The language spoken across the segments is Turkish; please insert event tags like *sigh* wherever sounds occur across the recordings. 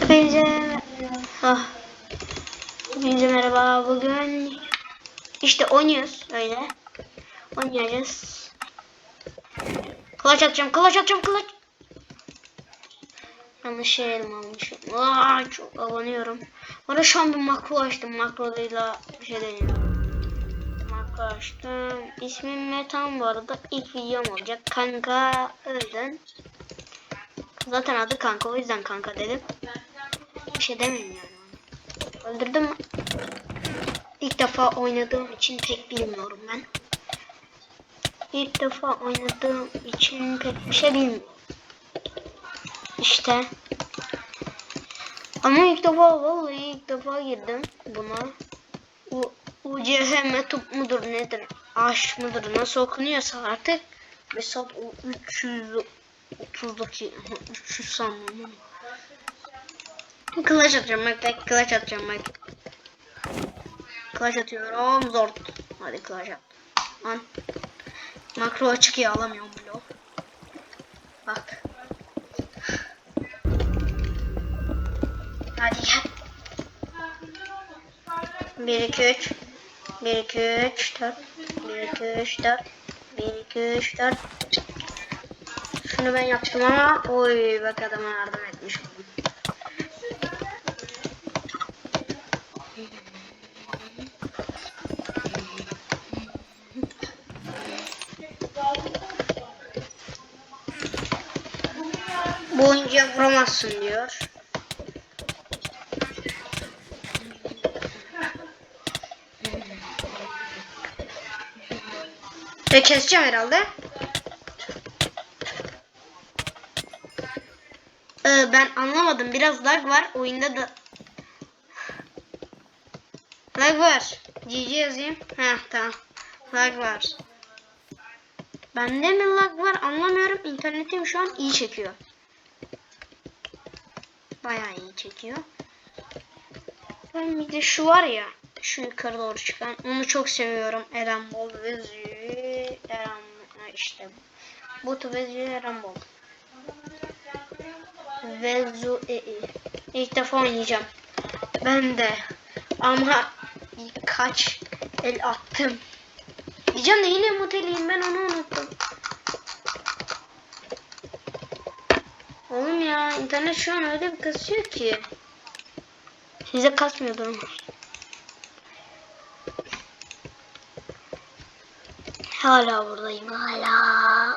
Hepinize ah. Hepinize merhaba. Bugün işte oynuyoruz öyle. Oynayacağız. Kılıç atacağım, kılıç atacağım, kılıç. Yanlış elim almışım. Aa, çok abanıyorum. Bana şu an bir makro açtım. Makroluyla bir şey deniyorum. Makro açtım. İsmim Metan bu arada. İlk videom olacak. Kanka öldün. Zaten adı kanka o yüzden kanka dedim. Bir şey demeyeyim yani. Öldürdüm? İlk defa oynadığım için pek bilmiyorum ben. İlk defa oynadığım için pek bir şey bilmiyorum. İşte. Ama ilk defa vallahi ilk defa girdim buna. U UCH metup mudur nedir? Aş mıdır nasıl okunuyorsa artık. Mesela o 330'daki 300 *laughs* sandım. Kılıç atacağım bak kılıç atacağım bak. Kılıç atıyorum zor. Hadi kılıç at. An. Makro açık ya alamıyorum blok. Bak. Hadi gel. 1 2 3 1 2 3 4 1 2 3 4 1 2 3 4 Şunu ben yaptım ama oy bak adama yardım etmiş. Bu oyuncuya vuramazsın diyor. Ve keseceğim herhalde. Ee, ben anlamadım. Biraz lag var. Oyunda da lag var. GG yazayım. Heh tamam. Lag var. Bende mi lag var anlamıyorum. İnternetim şu an iyi çekiyor. Bayağı iyi çekiyor. Ben bir de şu var ya. Şu yukarı doğru çıkan. Onu çok seviyorum. Eren Bol ve Zü. Eren ha işte. Botu ve Eren Bol. Ve Zu e. İlk defa oynayacağım. Ben de. Ama kaç el attım. Diyeceğim de yine muteliyim ben onu unuttum. Oğlum ya internet şu an öyle bir kasıyor ki. Size kasmıyordur ama. Hala buradayım hala.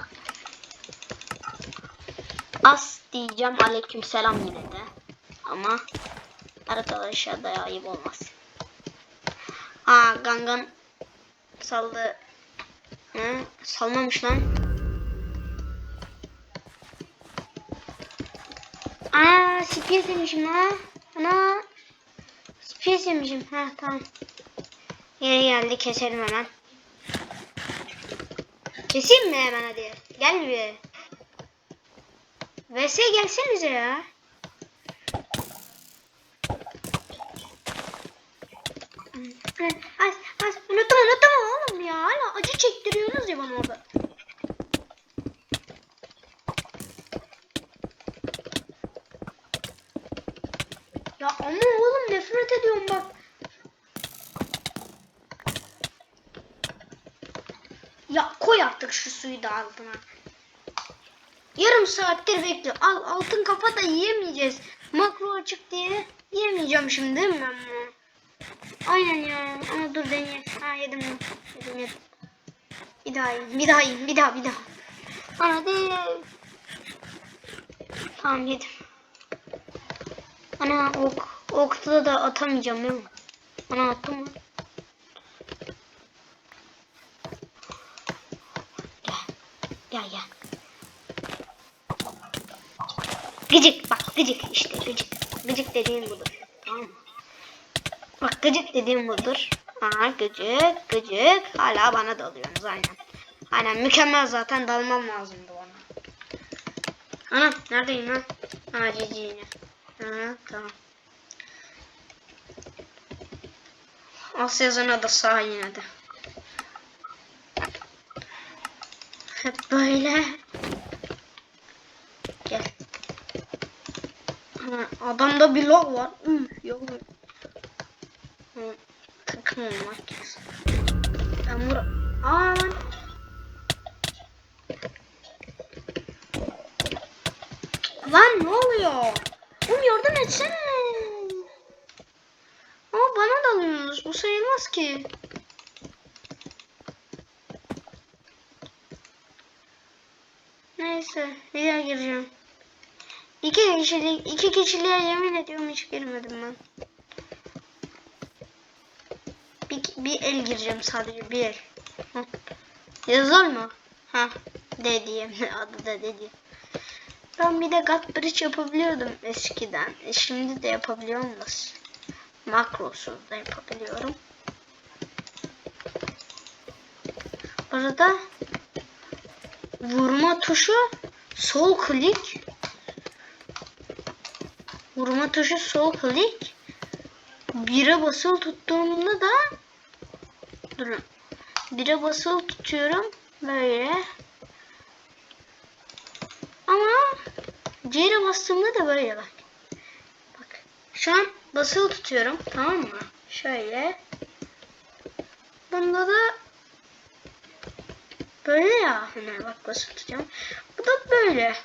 As diyeceğim aleyküm selam yine de. Ama arkadaşlar da ayıp olmaz. Aa Gangan saldı. Hı, salmamış lan. Aa space yemişim ha. Ana. Space yemişim. Ha tamam. Yeri geldi keselim hemen. Keseyim mi hemen hadi? Gel bir. VS gelsenize ya. Az, az, unuttum unuttum oğlum ya. Hala acı çektiriyorsunuz ya bana orada. Ya ama oğlum nefret ediyorum bak. Ya koy artık şu suyu da altına. Yarım saattir bekliyor. Al altın kafa da yiyemeyeceğiz. Makro açık diye yiyemeyeceğim şimdi değil mi ben bunu? Aynen ya. Ama dur deneyeyim. Ha yedim? Yedim yedim. Bir daha yiyeyim. Bir daha yiyeyim. Bir daha bir daha. Hadi. Tamam yedim. Ana ok. Okta da atamayacağım değil mi? Ana attım mı? Gel. Gel gel. Gıcık bak gıcık işte gıcık. Gıcık dediğim budur. Tamam? Bak gıcık dediğim budur. Aa gıcık gıcık. Hala bana dalıyorsunuz aynen. Aynen mükemmel zaten dalmam lazımdı bana. Ana neredeyim lan? Ha cici yine. Ha tamam. Asya yazana da sağ yine de. Hep böyle. Adamda bir log var. Hı, yok. Olmak lazım. Ben bura... Aa. Lan ne oluyor? Oğlum yardım etsene. Ama bana dalıyorsunuz. Bu sayılmaz ki. Neyse bir daha gireceğim. İki kişilik, iki kişiliğe yemin ediyorum hiç girmedim ben. Bir, bir el gireceğim sadece bir el. Hı. Yazar mı? Ha, D diye *laughs* adı da D diye. Ben bir de gut bridge yapabiliyordum eskiden. E, şimdi de yapabiliyorum da. Makrosuz da yapabiliyorum. Bu arada vurma tuşu sol klik vurma tuşu sol klik bire basılı tuttuğumda da durun bire basılı tutuyorum böyle ama C'ye bastığımda da böyle bak bak şu an basılı tutuyorum tamam mı şöyle bunda da Böyle ya. Hani bak basılı tutacağım. Bu da böyle.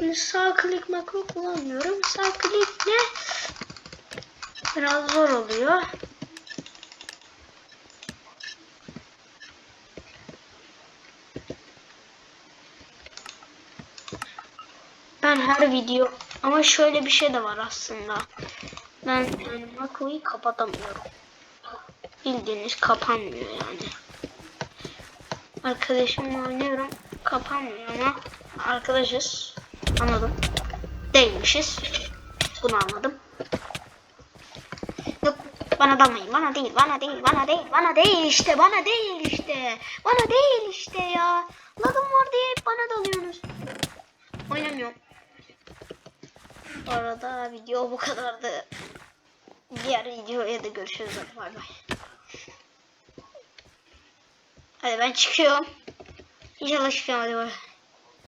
Şimdi sağ klik makro kullanmıyorum. Sağ klikle biraz zor oluyor. Ben her video ama şöyle bir şey de var aslında. Ben yani makroyu kapatamıyorum. Bildiğiniz kapanmıyor yani. Arkadaşımla oynuyorum. Kapanmıyor ama arkadaşız. Anladım. Değilmişiz. Bunu anladım. Yok bana dalmayın. Bana değil, bana değil, bana değil, bana değil işte, bana değil işte. Bana değil işte ya. Lagım var diye hep bana dalıyorsunuz. Oynamıyorum. Bu arada video bu kadardı. Diğer videoya da görüşürüz. Bay bay. Hadi ben çıkıyorum. İnşallah çıkıyorum hadi bay.